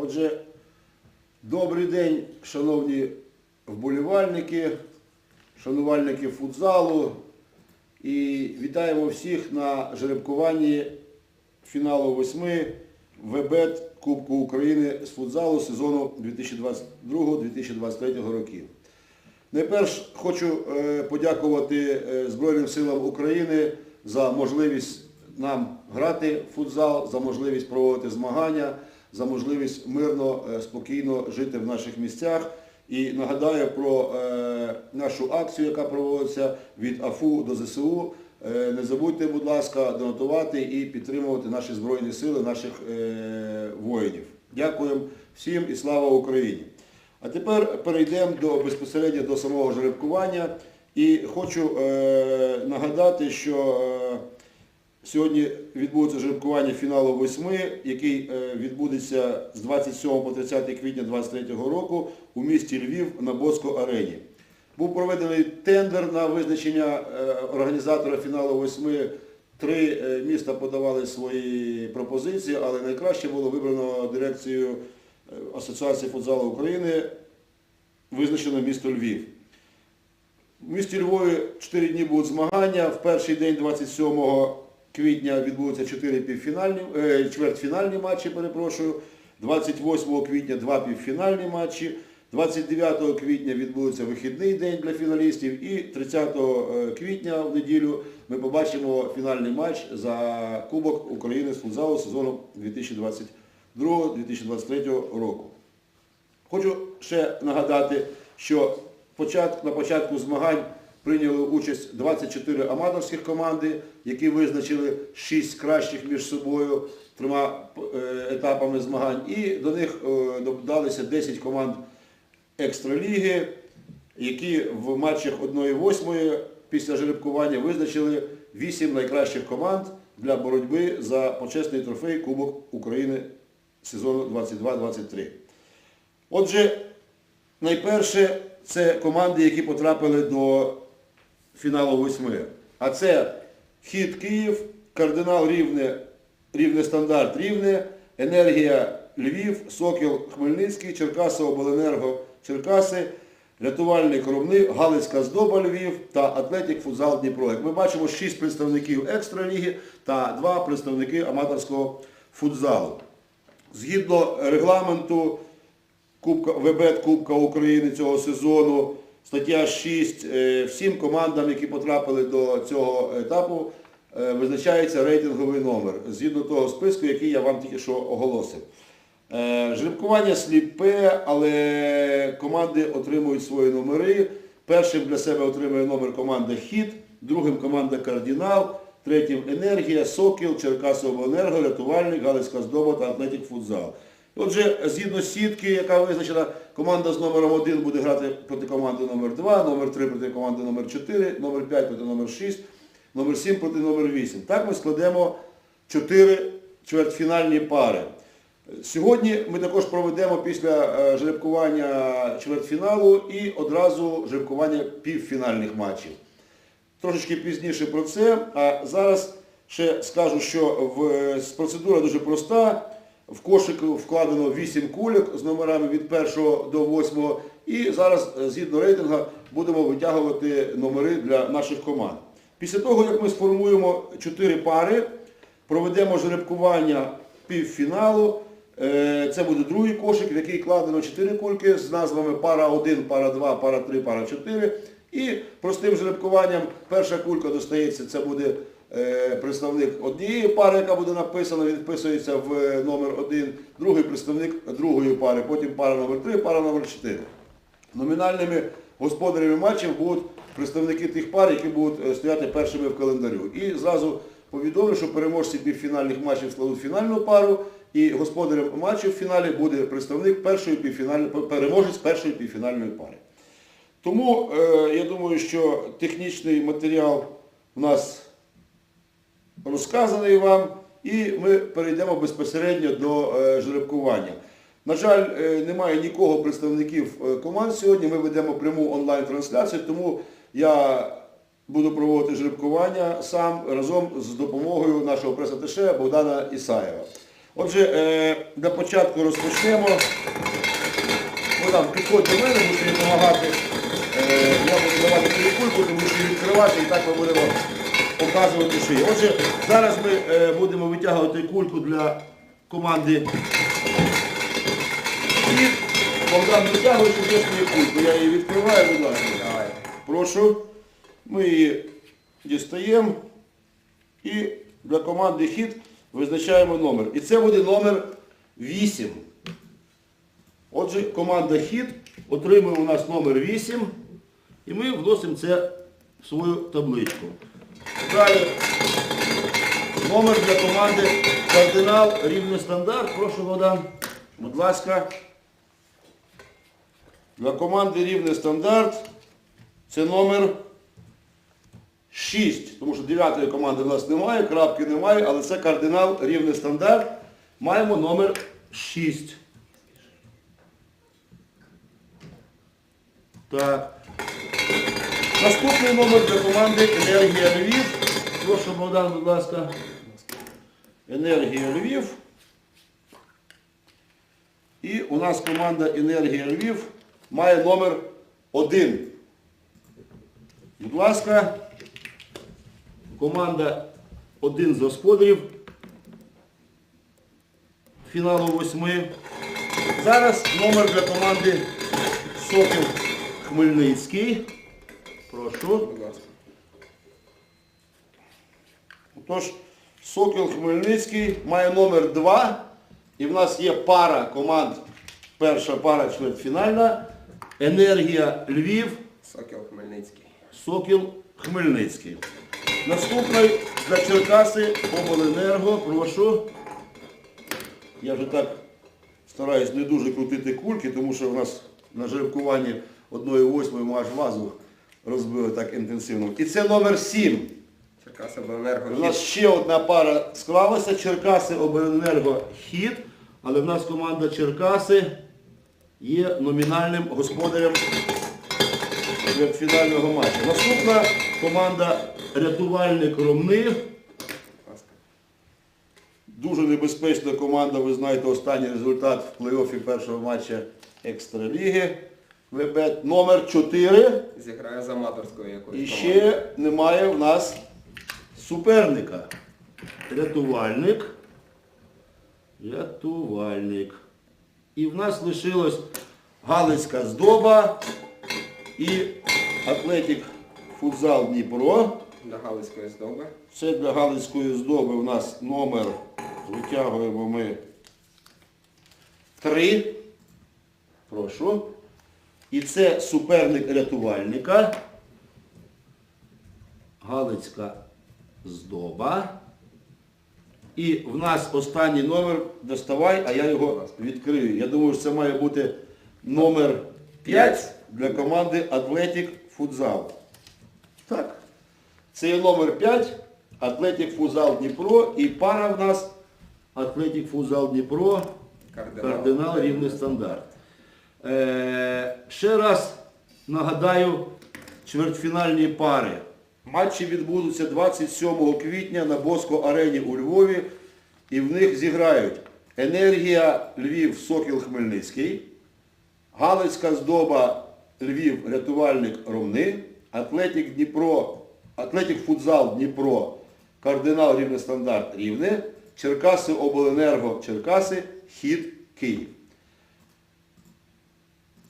Отже, добрий день, шановні вболівальники, шанувальники футзалу. І вітаємо всіх на жеребкуванні фіналу восьми ВБЕТ Кубку України з футзалу сезону 2022-2023 років. Найперш хочу е, подякувати е, Збройним силам України за можливість нам грати в футзал, за можливість проводити змагання, за можливість мирно, е, спокійно жити в наших місцях. І нагадаю про е, нашу акцію, яка проводиться від АФУ до ЗСУ. Е, Не забудьте, будь ласка, донатувати і підтримувати наші Збройні сили, наших воїнів. Дякуємо всім і слава Україні! А тепер перейдемо до безпосередньо до самого жеребкування. І хочу нагадати, що сьогодні відбудеться жеребкування фіналу восьми, який е, відбудеться з 27 по 30 квітня 2023 року у місті Львів на Боцько арені. Був проведений тендер на визначення е, організатора фіналу восьми. Три е, міста подавали свої пропозиції, але найкраще було вибрано дирекцією е, Асоціації футзалу України, визначено місто Львів. В місті Львові 4 дні будуть змагання. В перший день 27 квітня відбудуться 4 півфінальні, е, чвертьфінальні матчі, перепрошую. 28 квітня два півфінальні матчі. 29 квітня відбудеться вихідний день для фіналістів і 30 квітня в неділю ми побачимо фінальний матч за Кубок України з футзалу сезону 2022-2023 року. Хочу ще нагадати, що на початку змагань прийняли участь 24 аматорських команди, які визначили 6 кращих між собою трьома е, етапами змагань. І до них е, додалися 10 команд екстраліги, які в матчах 1-8 після жеребкування визначили 8 найкращих команд для боротьби за почесний трофей Кубок України сезону 22-23. Отже, найперше це команди, які потрапили до фіналу восьми. А це Хід Київ, Кардинал Рівне, Рівне Стандарт Рівне, Енергія Львів, Сокіл Хмельницький, Черкаси Обленерго Черкаси, Рятувальний Коровни, Галицька Здоба Львів та Атлетік Футзал Дніпро. Як ми бачимо, 6 представників екстраліги та 2 представники аматорського футзалу. Згідно регламенту Кубка, ВБЕТ Кубка України цього сезону, стаття 6, е, всім командам, які потрапили до цього етапу, е, визначається рейтинговий номер, згідно того списку, який я вам тільки що оголосив. Е, Жеребкування сліпе, але команди отримують свої номери. Першим для себе отримує номер команда Хід, другим команда Кардинал, третім Енергія, Сокіл, Черкасовенерго, Рятувальник, Галицька здоба та Атлетік Футзал. Отже, згідно сітки, яка визначена, команда з номером 1 буде грати проти команди номер 2, номер 3 проти команди номер 4, номер 5 проти номер 6, номер 7 проти номер 8. Так ми складемо 4 чвертьфінальні пари. Сьогодні ми також проведемо після е, жеребкування чвертьфіналу і одразу жеребкування півфінальних матчів. Трошечки пізніше про це, а зараз ще скажу, що е, процедура дуже проста. В кошик вкладено 8 кульок з номерами від 1 до 8 і зараз е, згідно рейтингу будемо витягувати номери для наших команд. Після того, як ми сформуємо 4 пари, проведемо жеребкування півфіналу. Е, Це буде другий кошик, в який кладено 4 кульки з назвами пара 1, пара 2, пара 3, пара 4. І простим жеребкуванням перша кулька достається, це буде представник однієї пари, яка буде написана, він вписується в е, номер 1, другий представник другої пари, потім пара номер 3, пара номер 4. Номінальними господарями матчів будуть представники тих пар, які будуть е, стояти першими в календарю. І зразу повідомлю, що переможці півфінальних матчів складуть фінальну пару, і господарем матчу в фіналі буде представник першої півфінальної, переможець першої півфінальної пари. Тому е, я думаю, що технічний матеріал у нас розказаний вам, і ми перейдемо безпосередньо до е, жеребкування. На жаль, е, немає нікого представників е, команд сьогодні. Ми ведемо пряму онлайн-трансляцію, тому я буду проводити жеребкування сам разом з допомогою нашого прес-аташе Богдана Ісаєва. Отже, для початку розпочнемо. Богдан, підходь до мене, тобі допомагати. Я буду давати тобі кульку, ти будеш відкривати і так ми будемо показувати шиї. Отже, зараз ми е, будемо витягувати кульку для команди. І Богдан витягує сюди свою кульку. Я її відкриваю, будь ласка. Давай. Прошу. Ми її дістаємо і для команди хід визначаємо номер. І це буде номер 8. Отже, команда хід отримує у нас номер 8 і ми вносимо це в свою табличку. Далі номер для команди кардинал рівний стандарт. Прошу, Богдан. Будь ласка. Для команди рівний стандарт це номер 6. Тому що 9 команди в нас немає, крапки немає, але це кардинал рівний стандарт. Маємо номер 6. Так. Наступний номер для команди Енергія Львів. Прошу, Богдан, будь ласка. Енергія Львів. І у нас команда Енергія Львів має номер 1. Будь ласка, команда один з господарів фіналу восьми. Зараз номер для команди Сокіл Хмельницький. Прошу. Будь ласка. Тож, Сокіл Хмельницький має номер 2. І в нас є пара команд. Перша пара чвертьфінальна. Енергія Львів. Сокіл Хмельницький. Сокіл Хмельницький. Наступний для Черкаси Обленерго. Прошу. Я вже так стараюсь не дуже крутити кульки, тому що в нас на жеребкуванні одної восьмої ми аж вазу розбили так інтенсивно. І це номер 7. Черкаса Обленерго. У нас ще одна пара склалася. Черкаси Обленерго хід. Але в нас команда Черкаси є номінальним господарем фінального матчу. Наступна команда Рятувальник Ромни. Дуже небезпечна команда, ви знаєте, останній результат в плей-оффі першого матча Екстраліги. ВБ номер 4. Зіграє з аматорською якоюсь. І ще немає в нас суперника. Рятувальник. Рятувальник. І в нас лишилось Галицька здоба і Атлетик футзал Дніпро. Для Галицької здоби. Це для Галицької здоби у нас номер, витягуємо ми 3. Прошу. І це суперник рятувальника. Галицька здоба. І в нас останній номер, доставай, а я його відкрию. Я думаю, що це має бути номер 5 для команди Атлетик Футзал. Так. Це є номер 5, Атлетик Фузал Дніпро і пара в нас Атлетик Фузал Дніпро, Кардинал. кардинал рівний стандарт. Е, ще раз нагадаю чвертьфінальні пари. Матчі відбудуться 27 квітня на Боско арені у Львові. І в них зіграють Енергія Львів Сокіл Хмельницький, Галицька здоба Львів рятувальник Ромни, Атлетик Футзал Дніпро, Кардинал Рівне Стандарт Рівне, Черкаси Обленерго Черкаси, Хід Київ.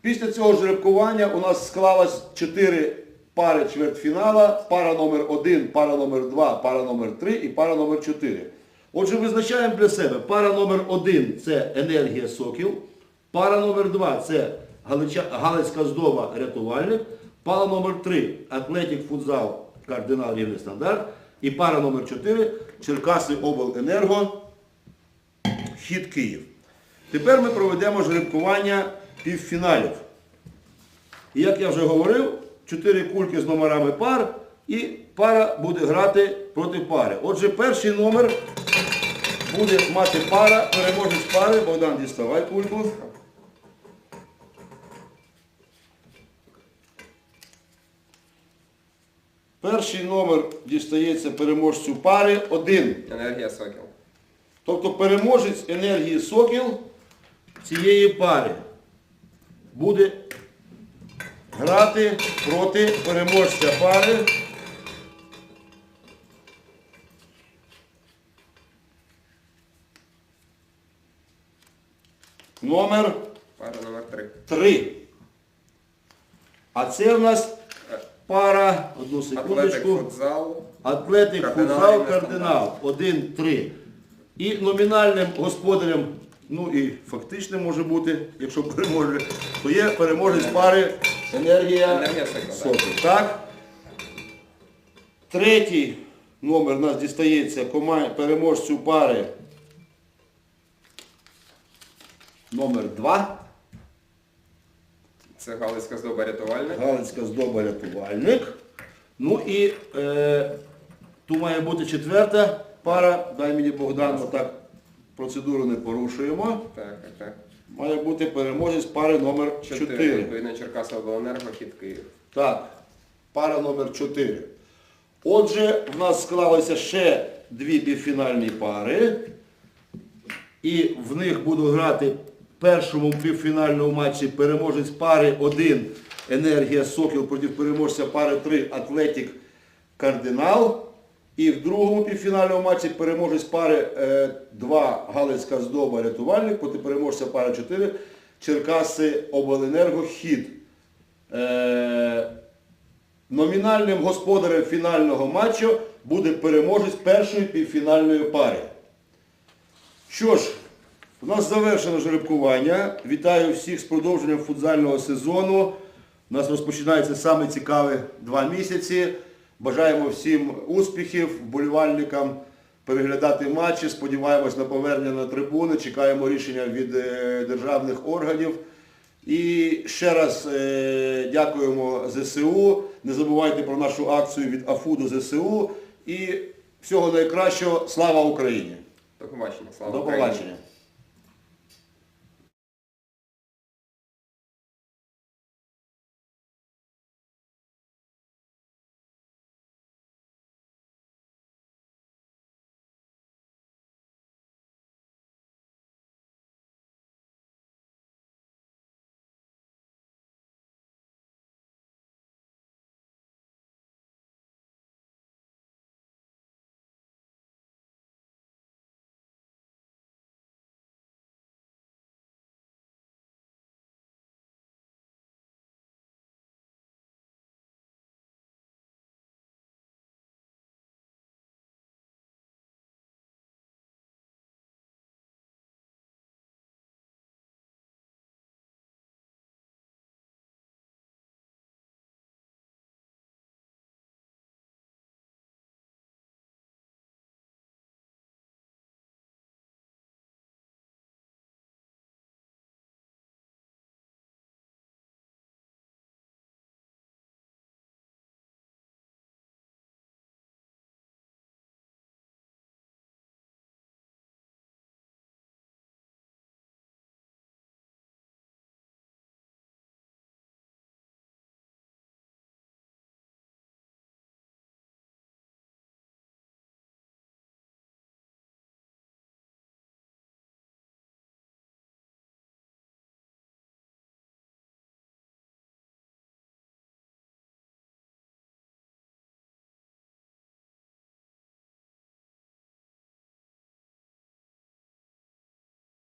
Після цього жеребкування у нас склалось 4 пари чвертьфінала, пара номер 1, пара номер 2, пара номер 3 і пара номер 4. Отже, визначаємо для себе. Пара номер 1 це енергія Сокіл, пара номер 2 це Галицька здоба рятувальник, пара номер 3 Атлетик Футзал кардинал рівний стандарт і пара номер 4 Черкаси Обленерго Хід Київ. Тепер ми проведемо жеребкування півфіналів. І як я вже говорив, чотири кульки з номерами пар і пара буде грати проти пари. Отже, перший номер буде мати пара, переможець пари. Богдан, діставай кульку. Перший номер дістається переможцю пари один. Енергія Сокіл. Тобто переможець енергії Сокіл цієї пари буде грати проти переможця пари. Номер Пара номер 3. 3. А це в нас пара, одну Атлетик секундочку. футзал. Атлетик Кардинал футзал кардинал 1-3. І номінальним господарем, ну і фактичним може бути, якщо переможе, то є переможець пари енергія Сокіл, так. Третій номер у нас дістається переможцю пари номер 2. Це Галицька здоба рятувальник. Галицька здоба рятувальник. Ну і е, тут має бути четверта пара. Дай мені Богдан, ми так процедуру не порушуємо. Так, так, так. Має бути переможець пари номер 4. 4. Відповідно Черкаса обленерго, хід Київ. Так, пара номер 4. Отже, в нас склалися ще дві півфінальні пари. І в них будуть грати в першому півфінальному матчі переможець пари 1 Енергія Сокіл проти переможця пари 3 Атлетік Кардинал. І в другому півфінальному матчі переможець пари 2 Галицька здоба рятувальник проти переможця пари 4 Черкаси Обленерго Хід. Е, Номінальним господарем фінального матчу буде переможець першої півфінальної пари. Що ж, у нас завершено жеребкування. Вітаю всіх з продовженням футзального сезону. У нас розпочинається саме два місяці. Бажаємо всім успіхів, вболівальникам переглядати матчі. Сподіваємось на повернення на трибуни. Чекаємо рішення від е, державних органів. І ще раз е, дякуємо ЗСУ. Не забувайте про нашу акцію від АФУ до ЗСУ. І всього найкращого. Слава Україні! До побачення. Слава До Україні. побачення.